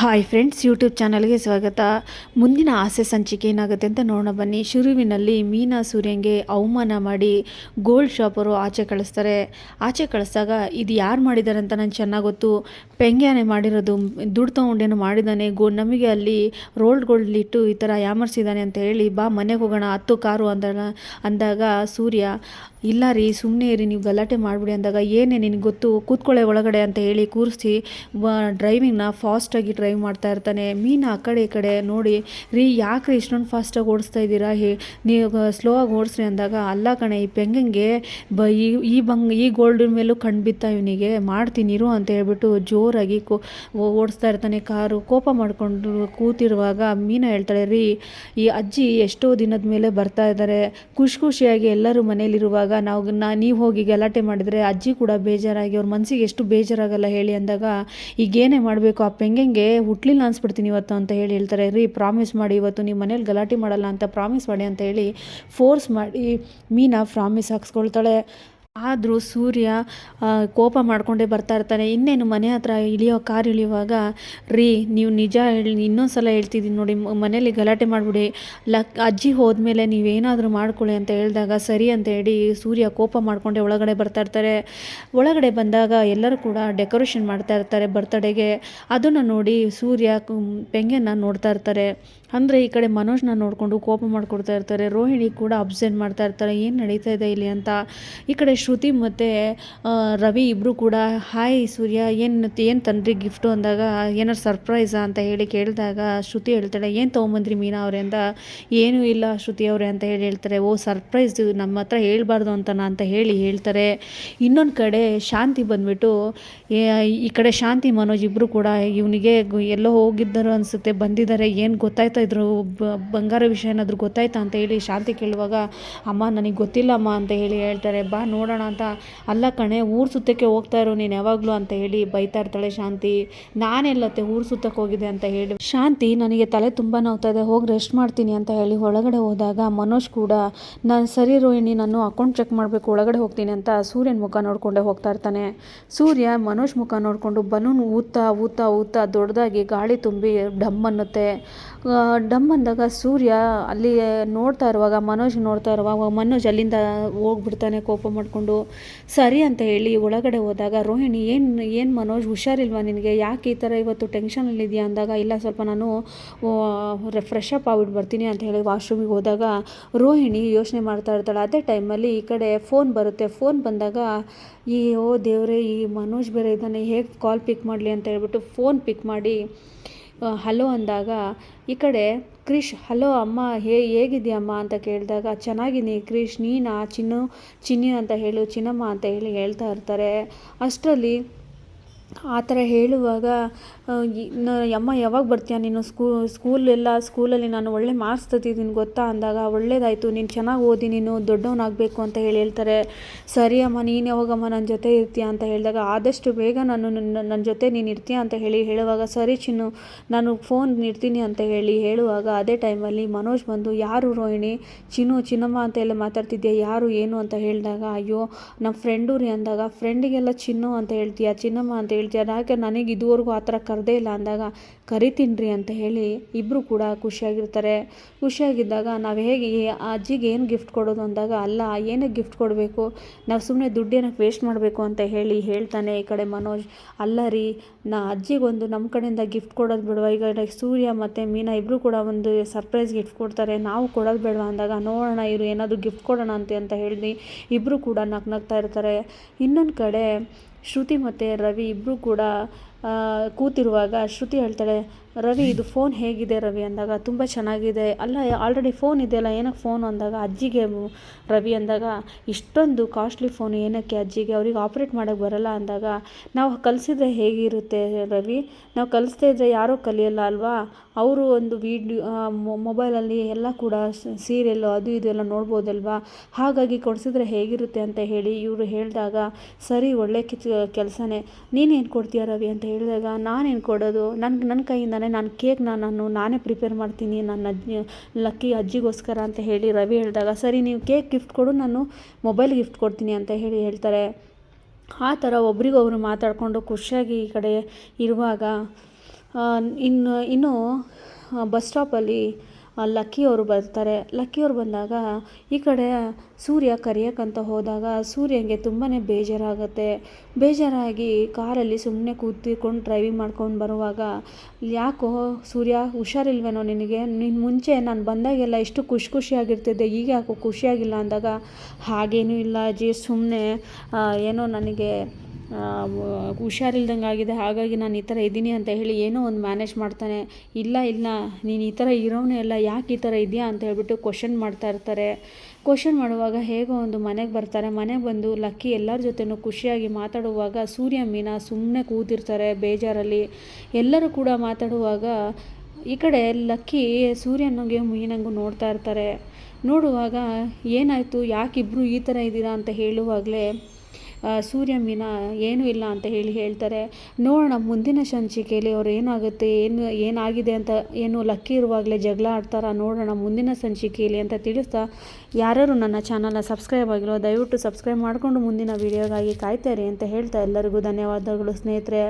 Hi friends YouTube ಚಾನಲ್ಗೆ ಸ್ವಾಗತ. ಮುಂದಿನ ಆಸೆ ಸಂಚಿಕೆ ಏನಾಗುತ್ತೆ ಅಂತ ನೋಡೋಣ ಬನ್ನಿ. ಶುರುವಿನಲ್ಲಿ ಮೀನಾ ಸೂರ್ಯಂಗೆ ಅವಮಾನ ಮಾಡಿ ಗೋಲ್ಡ್ ಶಾಪರು ಆಚೆ ಕಳಿಸ್ತಾರೆ. ಆಚೆ ಕಳಿಸ್ದಾಗ, ಇದು ಯಾರು ಮಾಡಿದ್ದಾರೆ ಅಂತ ನಂಗೆ ಚೆನ್ನಾಗಿ ಗೊತ್ತು. ಪೆಂಗ್ಯಾನೆ ಮಾಡಿರೋದು, ದುಡ್ಡು ತೊಗೊಂಡೇನು ಮಾಡಿದ್ದಾನೆ ಗೋ, ನಮಗೆ ಅಲ್ಲಿ ರೋಲ್ಡ್ ಗೋಲ್ಡ್ ಇಟ್ಟು ಈ ಥರ ಯಾಮರ್ಸಿದ್ದಾನೆ ಅಂತ ಹೇಳಿ, ಬಾ ಮನೆಗೆ ಹೋಗೋಣ, ಹತ್ತು ಕಾರು ಅಂದ ಅಂದಾಗ ಸೂರ್ಯ, ಇಲ್ಲ ರೀ ಸುಮ್ಮನೆ ಇರಿ, ನೀವು ಗಲಾಟೆ ಮಾಡಿಬಿಡಿ ಅಂದಾಗ, ಏನೇ ನಿನಗೆ ಗೊತ್ತು ಕೂತ್ಕೊಳ್ಳೆ ಒಳಗಡೆ ಅಂತ ಹೇಳಿ ಕೂರಿಸಿ ಡ್ರೈವಿಂಗ್ನ ಫಾಸ್ಟಾಗಿ ಡ್ರೈವ್ ಮಾಡ್ತಾ ಇರ್ತಾನೆ. ಮೀನು ಆ ಕಡೆ ಈ ಕಡೆ ನೋಡಿ, ರೀ ಯಾಕೆ ಇಷ್ಟೊಂದು ಫಾಸ್ಟಾಗಿ ಓಡಿಸ್ತಾ ಇದ್ದೀರಾ? ಹೇ, ನೀವು ಸ್ಲೋ ಆಗಿ ಓಡಿಸ್ರಿ ಅಂದಾಗ, ಅಲ್ಲ ಕಣೆ, ಈ ಪೆಂಗಂಗೆ ಬ, ಈ ಈ ಬಂಗ್, ಈ ಗೋಲ್ಡಿನ ಮೇಲೂ ಕಣ್ಣು ಬಿತ್ತ ಇವನಿಗೆ. ಮಾಡ್ತೀನಿ, ಇರು ಅಂತ ಹೇಳ್ಬಿಟ್ಟು ಜೋರಾಗಿ ಕೋ ಓಡಿಸ್ತಾ ಇರ್ತಾನೆ. ಕಾರು ಕೋಪ ಮಾಡಿಕೊಂಡು ಕೂತಿರುವಾಗ ಮೀನಾ ಹೇಳ್ತಾಳೆ, ರೀ, ಈ ಅಜ್ಜಿ ಎಷ್ಟೋ ದಿನದ ಮೇಲೆ ಬರ್ತಾ ಇದ್ದಾರೆ ಖುಷಿ ಖುಷಿಯಾಗಿ ಎಲ್ಲರೂ ಮನೇಲಿರುವಾಗ ನಾವು, ನಾ, ನೀವು ಹೋಗಿ ಗಲಾಟೆ ಮಾಡಿದರೆ ಅಜ್ಜಿ ಕೂಡ ಬೇಜಾರಾಗಿ, ಅವ್ರ ಮನಸ್ಸಿಗೆ ಎಷ್ಟು ಬೇಜಾರಾಗಲ್ಲ ಹೇಳಿ ಅಂದಾಗ, ಈಗೇನೇ ಮಾಡಬೇಕು, ಆ ಪೆಂಗಂಗೆ ಹುಟ್ಲಿಲ್ಲ ಅನ್ಸ್ಬಿಡ್ತೀನಿ ಇವತ್ತು ಅಂತ ಹೇಳಿ ಹೇಳ್ತಾರೆ, ರೀ ಪ್ರಾಮಿಸ್ ಮಾಡಿ ಇವತ್ತು ನೀವು ಮನೇಲಿ ಗಲಾಟೆ ಮಾಡಲ್ಲ ಅಂತ ಪ್ರಾಮಿಸ್ ಮಾಡಿ ಅಂತ ಹೇಳಿ ಫೋರ್ಸ್ ಮಾಡಿ ಮೀನಾ ಪ್ರಾಮಿಸ್ ಹಾಕ್ಸ್ಕೊಳ್ತಾಳೆ. ಆದರೂ ಸೂರ್ಯ ಕೋಪ ಮಾಡಿಕೊಂಡೇ ಬರ್ತಾ ಇರ್ತಾನೆ. ಇನ್ನೇನು ಮನೆ ಹತ್ರ ಇಳಿಯೋ ಕಾರ್ ಇಳಿಯುವಾಗ, ರೀ, ನೀವು ನಿಜ ಹೇಳಿ ಇನ್ನೊಂದು ಸಲ ಹೇಳ್ತಿದ್ದೀನಿ ನೋಡಿ ಮನೇಲಿ ಗಲಾಟೆ ಮಾಡಿಬಿಡಿ. ಲಕ್, ಅಜ್ಜಿ ಹೋದ್ಮೇಲೆ ನೀವೇನಾದರೂ ಮಾಡ್ಕೊಳ್ಳಿ ಅಂತ ಹೇಳಿದಾಗ, ಸರಿ ಅಂತ ಹೇಳಿ ಸೂರ್ಯ ಕೋಪ ಮಾಡಿಕೊಂಡೆ ಒಳಗಡೆ ಬರ್ತಾ ಇರ್ತಾರೆ. ಒಳಗಡೆ ಬಂದಾಗ ಎಲ್ಲರೂ ಕೂಡ ಡೆಕೋರೇಷನ್ ಮಾಡ್ತಾ ಇರ್ತಾರೆ ಬರ್ತಡೆಗೆ. ಅದನ್ನು ನೋಡಿ ಸೂರ್ಯ ಪೆಂಗೆನ ನೋಡ್ತಾ ಇರ್ತಾರೆ. ಅಂದರೆ ಈ ಕಡೆ ಮನೋಜ್ನ ನೋಡಿಕೊಂಡು ಕೋಪ ಮಾಡಿಕೊಡ್ತಾ ಇರ್ತಾರೆ, ರೋಹಿಣಿ ಕೂಡ ಅಬ್ಸೆಂಟ್ ಮಾಡ್ತಾ ಇರ್ತಾರೆ ಏನು ನಡೀತಾ ಇದೆ ಇಲ್ಲಿ ಅಂತ. ಈ ಕಡೆ ಶ್ರುತಿ ಮತ್ತು ರವಿ ಇಬ್ಬರು ಕೂಡ ಹಾಯ್ ಸೂರ್ಯ, ಏನು ಏನು ತಂದ್ರಿ ಗಿಫ್ಟು ಅಂದಾಗ, ಏನಾರು ಸರ್ಪ್ರೈಸಾ ಅಂತ ಹೇಳಿ ಕೇಳಿದಾಗ ಶ್ರುತಿ ಹೇಳ್ತಾಳೆ, ಏನು ತೊಗೊಂಬಂದ್ರಿ ಮೀನಾ ಅವರೇ? ಅಂತ. ಏನೂ ಇಲ್ಲ ಶ್ರುತಿ ಅವರೇ, ಅಂತ ಹೇಳಿ ಹೇಳ್ತಾರೆ, ಓ ಸರ್ಪ್ರೈಸ್ ನಮ್ಮ ಹತ್ರ ಹೇಳ್ಬಾರ್ದು ಅಂತನಾ? ಅಂತ ಹೇಳಿ ಹೇಳ್ತಾರೆ. ಇನ್ನೊಂದು ಕಡೆ ಶಾಂತಿ ಬಂದ್ಬಿಟ್ಟು ಈ ಕಡೆ ಶಾಂತಿ ಮನೋಜ್ ಇಬ್ಬರು ಕೂಡ, ಇವನಿಗೆ ಎಲ್ಲೋ ಹೋಗಿದ್ದರು ಅನಿಸುತ್ತೆ, ಬಂದಿದ್ದಾರೆ, ಏನು ಗೊತ್ತಾಯ್ತಾ? ಇದ್ರು ಬಂಗಾರ ವಿಷಯ ಏನಾದರೂ ಗೊತ್ತಾಯ್ತಾ? ಅಂತ ಹೇಳಿ ಶಾಂತಿ ಕೇಳುವಾಗ, ಅಮ್ಮ, ನನಗೆ ಗೊತ್ತಿಲ್ಲಮ್ಮ, ಅಂತ ಹೇಳಿ ಹೇಳ್ತಾರೆ. ಬಾ, ನೋಡೋಣ ಅಂತ. ಅಲ್ಲ ಕಣೆ, ಊರು ಸುತ್ತಕ್ಕೆ ಹೋಗ್ತಾ ಇರೋ ನೀನು ಯಾವಾಗಲೂ, ಅಂತ ಹೇಳಿ ಬೈತಾ ಇರ್ತಾಳೆ ಶಾಂತಿ. ನಾನೆಲ್ಲತ್ತೆ ಊರು ಸುತ್ತಕ್ಕೆ ಹೋಗಿದೆ ಅಂತ ಹೇಳಿ. ಶಾಂತಿ, ನನಗೆ ತಲೆ ತುಂಬ ನೋವ್ತಾ ಇದೆ, ಹೋಗಿ ರೆಸ್ಟ್ ಮಾಡ್ತೀನಿ, ಅಂತ ಹೇಳಿ ಒಳಗಡೆ ಹೋದಾಗ ಮನೋಜ್ ಕೂಡ, ನಾನು ಸರಿ ರೋಹಿಣಿ ನಾನು ಅಕೌಂಟ್ ಚೆಕ್ ಮಾಡಬೇಕು, ಒಳಗಡೆ ಹೋಗ್ತೀನಿ, ಅಂತ ಸೂರ್ಯನ ಮುಖ ನೋಡಿಕೊಂಡೆ ಹೋಗ್ತಾ ಇರ್ತಾನೆ. ಸೂರ್ಯ ಮನೋಜ್ ಮುಖ ನೋಡಿಕೊಂಡು ಬಲೂನ್ ಊತ ಊತ ಊತ ದೊಡ್ಡದಾಗಿ ಗಾಳಿ ತುಂಬಿ ಡಮ್ ಅನ್ನುತ್ತೆ ಡಮ್ ಅಂದಾಗ ಸೂರ್ಯ ಅಲ್ಲಿ ನೋಡ್ತಾ ಇರುವಾಗ, ಮನೋಜ್ ನೋಡ್ತಾ ಇರುವಾಗ, ಮನೋಜ್ ಅಲ್ಲಿಂದ ಹೋಗ್ಬಿಡ್ತಾನೆ ಕೋಪ ಮಾಡಿಕೊಂಡು, ಸರಿ ಅಂತ ಹೇಳಿ ಒಳಗಡೆ ಹೋದಾಗ, ರೋಹಿಣಿ, ಏನು ಏನು ಮನೋಜ್, ಹುಷಾರಿಲ್ವಾ ನಿನಗೆ? ಯಾಕೆ ಈ ಥರ ಇವತ್ತು ಟೆನ್ಷನಲ್ಲಿದೆಯಾ ಅಂದಾಗ, ಇಲ್ಲ, ಸ್ವಲ್ಪ ನಾನು ಫ್ರೆಶ್ ಅಪ್ ಆಗ್ಬಿಟ್ಟು ಬರ್ತೀನಿ ಅಂತ ಹೇಳಿ ವಾಶ್ರೂಮಿಗೆ ಹೋದಾಗ, ರೋಹಿಣಿ ಯೋಚನೆ ಮಾಡ್ತಾ ಇರ್ತಾಳೆ. ಅದೇ ಟೈಮಲ್ಲಿ ಈ ಕಡೆ ಫೋನ್ ಬರುತ್ತೆ. ಫೋನ್ ಬಂದಾಗ, ಈ, ಓ ದೇವರೇ, ಈ ಮನೋಜ್ ಬೇರೆ ಇದ್ದಾನೆ. ಹೇಗೆ ಕಾಲ್ ಪಿಕ್ ಮಾಡಲಿ? ಅಂತ ಹೇಳ್ಬಿಟ್ಟು ಫೋನ್ ಪಿಕ್ ಮಾಡಿ ಹಲೋ ಅಂದಾಗ, ಈ ಕಡೆ, ಕ್ರಿಶ್, ಹಲೋ ಅಮ್ಮ, ಹೇ ಹೇಗಿದ್ಯಮ್ಮ ಅಂತ ಕೇಳಿದಾಗ, ಚೆನ್ನಾಗಿದ್ದೀನಿ ಕ್ರಿಶ್, ನೀನಾ, ಚಿನ್ನು, ಚಿನ್ನಿ ಅಂತ ಹೇಳು, ಚಿನ್ನಮ್ಮ ಅಂತ ಹೇಳಿ ಹೇಳ್ತಾ ಇರ್ತಾರೆ. ಅಷ್ಟರಲ್ಲಿ ಆ ಥರ ಹೇಳುವಾಗ ಅಮ್ಮ, ಯಾವಾಗ ಬರ್ತೀಯ ನೀನು? ಸ್ಕೂ, ಸ್ಕೂಲೆಲ್ಲ, ಸ್ಕೂಲಲ್ಲಿ ನಾನು ಒಳ್ಳೆ ಮಾರ್ಕ್ಸ್ ತೆಗಿದ್ದೀನಿ ಗೊತ್ತಾ? ಅಂದಾಗ, ಒಳ್ಳೇದಾಯಿತು, ನೀನು ಚೆನ್ನಾಗಿ ಓದಿ, ನೀನು ದೊಡ್ಡವನಾಗಬೇಕು ಅಂತ ಹೇಳಿ ಹೇಳ್ತಾರೆ. ಸರಿ ಅಮ್ಮ, ನೀನು ಯಾವಾಗಮ್ಮ ನನ್ನ ಜೊತೆ ಇರ್ತೀಯ? ಅಂತ ಹೇಳಿದಾಗ, ಆದಷ್ಟು ಬೇಗ ನಾನು ನನ್ನ ಜೊತೆ ನೀನು ಇರ್ತೀಯ? ಅಂತ ಹೇಳಿ ಹೇಳುವಾಗ, ಸರಿ ಚಿನ್ನು, ನಾನು ಫೋನ್ ಇರ್ತೀನಿ ಅಂತ ಹೇಳಿ ಹೇಳುವಾಗ, ಅದೇ ಟೈಮಲ್ಲಿ ಮನೋಜ್ ಬಂದು, ಯಾರು ರೋಹಿಣಿ? ಚಿನ್ನು, ಚಿನ್ನಮ್ಮ ಅಂತ ಎಲ್ಲ ಮಾತಾಡ್ತಿದ್ಯಾ? ಯಾರು, ಏನು? ಅಂತ ಹೇಳಿದಾಗ, ಅಯ್ಯೋ ನಮ್ಮ ಫ್ರೆಂಡು ರೀ ಅಂದಾಗ, ಫ್ರೆಂಡಿಗೆಲ್ಲ ಚಿನ್ನು ಅಂತ ಹೇಳ್ತೀಯ? ಚಿನ್ನಮ್ಮ ಅಂತ ಹೇಳ್ತೀಯ? ಯಾಕೆ ನನಗೆ ಇದುವರೆಗೂ ಆ ಥರ ಕರೆದೇ ಇಲ್ಲ ಅಂದಾಗ ಕರಿತೀನಿ ಅಂತ ಹೇಳಿ ಇಬ್ಬರು ಕೂಡ ಖುಷಿಯಾಗಿರ್ತಾರೆ. ಖುಷಿಯಾಗಿದ್ದಾಗ ನಾವು ಹೇಗೆ ಅಜ್ಜಿಗೆ ಏನು ಗಿಫ್ಟ್ ಕೊಡೋದು ಅಂದಾಗ, ಅಲ್ಲ ಏನಕ್ಕೆ ಗಿಫ್ಟ್ ಕೊಡಬೇಕು, ನಾವು ಸುಮ್ಮನೆ ದುಡ್ಡು ಏನಕ್ಕೆ ವೇಸ್ಟ್ ಮಾಡಬೇಕು ಅಂತ ಹೇಳಿ ಹೇಳ್ತಾನೆ ಈ ಕಡೆ ಮನೋಜ್. ಅಲ್ಲ ರೀ, ನಾ ಅಜ್ಜಿಗೊಂದು ನಮ್ಮ ಕಡೆಯಿಂದ ಗಿಫ್ಟ್ ಕೊಡೋದು ಬಿಡುವ. ಈಗ ಸೂರ್ಯ ಮತ್ತು ಮೀನಾ ಇಬ್ಬರು ಕೂಡ ಒಂದು ಸರ್ಪ್ರೈಸ್ ಗಿಫ್ಟ್ ಕೊಡ್ತಾರೆ. ನಾವು ಕೊಡೋದು ಬೇಡವಾ ಅಂದಾಗ, ನೋಡೋಣ ಇವರು ಏನಾದರೂ ಗಿಫ್ಟ್ ಕೊಡೋಣ ಅಂತ ಅಂತ ಹೇಳಿ ಇಬ್ಬರು ಕೂಡ ನಗ್ ನಗ್ತಾ ಇರ್ತಾರೆ. ಇನ್ನೊಂದು ಕಡೆ ಶ್ರುತಿ ಮತ್ತು ರವಿ ಇಬ್ಬರೂ ಕೂಡ ಕೂತಿರುವಾಗ ಶ್ರುತಿ ಹೇಳ್ತಾಳೆ ರವಿ, ಇದು ಫೋನ್ ಹೇಗಿದೆ ರವಿ ಅಂದಾಗ ತುಂಬ ಚೆನ್ನಾಗಿದೆ. ಅಲ್ಲ ಆಲ್ರೆಡಿ ಫೋನ್ ಇದೆಯಲ್ಲ, ಏನಕ್ಕೆ ಫೋನ್ ಅಂದಾಗ ಅಜ್ಜಿಗೆ ರವಿ ಅಂದಾಗ ಇಷ್ಟೊಂದು ಕಾಸ್ಟ್ಲಿ ಫೋನ್ ಏನಕ್ಕೆ ಅಜ್ಜಿಗೆ? ಅವ್ರಿಗೆ ಆಪ್ರೇಟ್ ಮಾಡೋಕ್ಕೆ ಬರಲ್ಲ ಅಂದಾಗ ನಾವು ಕಲಿಸಿದ್ರೆ ಹೇಗಿರುತ್ತೆ ರವಿ? ನಾವು ಕಲಿಸ್ದೇ ಇದ್ದರೆ ಯಾರೂ ಕಲಿಯಲ್ಲ ಅಲ್ವಾ? ಅವರು ಒಂದು ವಿಡಿಯೋ ಮೊಬೈಲಲ್ಲಿ ಎಲ್ಲ ಕೂಡ ಸೀರಿಯಲ್ಲು ಅದು ಇದು ಎಲ್ಲ ನೋಡ್ಬೋದಲ್ವಾ? ಹಾಗಾಗಿ ಕೊಡಿಸಿದ್ರೆ ಹೇಗಿರುತ್ತೆ ಅಂತ ಹೇಳಿ ಇವರು ಹೇಳಿದಾಗ, ಸರಿ, ಒಳ್ಳೆ ಕೆಲಸನೇ. ನೀನೇನು ಕೊಡ್ತೀಯ ರವಿ? ಅಂತ ಹೇಳಿದಾಗ, ನಾನೇನು ಕೊಡೋದು? ನನ್ನ ನನ್ನ ಕೈಯಿಂದನೇ ನಾನು ಕೇಕ್ನ ನಾನು ನಾನೇ ಪ್ರಿಪೇರ್ ಮಾಡ್ತೀನಿ ನನ್ನ ಅಜ್ಜಿ, ಲಕ್ಕಿ ಅಜ್ಜಿಗೋಸ್ಕರ ಅಂತ ಹೇಳಿ ರವಿ ಹೇಳಿದಾಗ, ಸರಿ, ನೀವು ಕೇಕ್ ಗಿಫ್ಟ್ ಕೊಡು, ನಾನು ಮೊಬೈಲ್ ಗಿಫ್ಟ್ ಕೊಡ್ತೀನಿ ಅಂತ ಹೇಳಿ ಹೇಳ್ತಾರೆ. ಆ ಥರ ಒಬ್ರಿಗೊಬ್ರು ಮಾತಾಡಿಕೊಂಡು ಖುಷಿಯಾಗಿ ಈ ಕಡೆ ಇರುವಾಗ ಇನ್ನು ಇನ್ನು ಬಸ್ ಸ್ಟಾಪಲ್ಲಿ ಲಕ್ಕಿ ಅವರು ಬರ್ತಾರೆ. ಲಕ್ಕಿ ಅವ್ರು ಬಂದಾಗ ಈ ಕಡೆ ಸೂರ್ಯ ಕರೆಯೋಕ್ಕಂತ ಹೋದಾಗ ಸೂರ್ಯನಿಗೆ ತುಂಬಾ ಬೇಜಾರಾಗುತ್ತೆ. ಬೇಜಾರಾಗಿ ಕಾರಲ್ಲಿ ಸುಮ್ಮನೆ ಕೂತ್ಕೊಂಡು ಡ್ರೈವಿಂಗ್ ಮಾಡ್ಕೊಂಡು ಬರುವಾಗ, ಯಾಕೋ ಸೂರ್ಯ, ಹುಷಾರಿಲ್ವೇನೋ ನಿನಗೆ? ನಿನ್ನ ಮುಂಚೆ ನಾನು ಬಂದಾಗೆಲ್ಲ ಎಷ್ಟು ಖುಷಿ ಖುಷಿಯಾಗಿರ್ತಿದ್ದೆ, ಈಗ ಯಾಕೋ ಖುಷಿಯಾಗಿಲ್ಲ? ಅಂದಾಗ, ಹಾಗೇನೂ ಇಲ್ಲ ಅಜ್ಜಿ ಸುಮ್ಮನೆ ಏನೋ ನನಗೆ ಹುಷಾರಿಲ್ದಂಗೆ ಆಗಿದೆ ಹಾಗಾಗಿ ನಾನು ಈ ಥರ ಇದ್ದೀನಿ ಅಂತ ಹೇಳಿ ಏನೋ ಒಂದು ಮ್ಯಾನೇಜ್ ಮಾಡ್ತಾನೆ. ಇಲ್ಲ ಇಲ್ಲ, ನೀನು ಈ ಥರ ಇರೋನೇ ಅಲ್ಲ, ಯಾಕೆ ಈ ಥರ ಇದೆಯಾ ಅಂತ ಹೇಳ್ಬಿಟ್ಟು ಕ್ವಶನ್ ಮಾಡ್ತಾ ಇರ್ತಾರೆ. ಕ್ವಶನ್ ಮಾಡುವಾಗ ಹೇಗೋ ಒಂದು ಮನೆಗೆ ಬರ್ತಾರೆ. ಮನೆಗೆ ಬಂದು ಲಕ್ಕಿ ಎಲ್ಲರ ಜೊತೆನೂ ಖುಷಿಯಾಗಿ ಮಾತಾಡುವಾಗ ಸೂರ್ಯ, ಮೀನಾ ಸುಮ್ಮನೆ ಕೂತಿರ್ತಾರೆ ಬೇಜಾರಲ್ಲಿ. ಎಲ್ಲರೂ ಕೂಡ ಮಾತಾಡುವಾಗ ಈ ಕಡೆ ಲಕ್ಕಿ ಸೂರ್ಯನಿಗೆ ಮೀನಂಗೂ ನೋಡ್ತಾ ಇರ್ತಾರೆ. ನೋಡುವಾಗ ಏನಾಯಿತು ಯಾಕಿಬ್ಬರು ಈ ಥರ ಇದ್ದೀರಾ ಅಂತ ಹೇಳುವಾಗಲೇ ಸೂರ್ಯ ಮೀನ ಏನೂ ಇಲ್ಲ ಅಂತ ಹೇಳಿ ಹೇಳ್ತಾರೆ. ನೋಡೋಣ, ಮುಂದಿನ ಸಂಚಿಕೆಯಲ್ಲಿ ಅವ್ರು ಏನಾಗುತ್ತೆ, ಏನು, ಏನಾಗಿದೆ ಅಂತ, ಏನು ಲಕ್ಕಿ ಇರುವಾಗಲೇ ಜಗಳ ಆಡ್ತಾರ ನೋಡೋಣ, ಮುಂದಿನ ಸಂಚಿಕೆಯಲ್ಲಿ ಅಂತ ತಿಳಿಸ್ತಾ ಯಾರ್ಯಾರು ನನ್ನ ಚಾನಲ್ನ ಸಬ್ಸ್ಕ್ರೈಬ್ ಆಗಿರೋ ದಯವಿಟ್ಟು ಸಬ್ಸ್ಕ್ರೈಬ್ ಮಾಡಿಕೊಂಡು ಮುಂದಿನ ವೀಡಿಯೋಗಾಗಿ ಕಾಯ್ತಾರೆ ಅಂತ ಹೇಳ್ತಾ ಎಲ್ಲರಿಗೂ ಧನ್ಯವಾದಗಳು ಸ್ನೇಹಿತರೆ.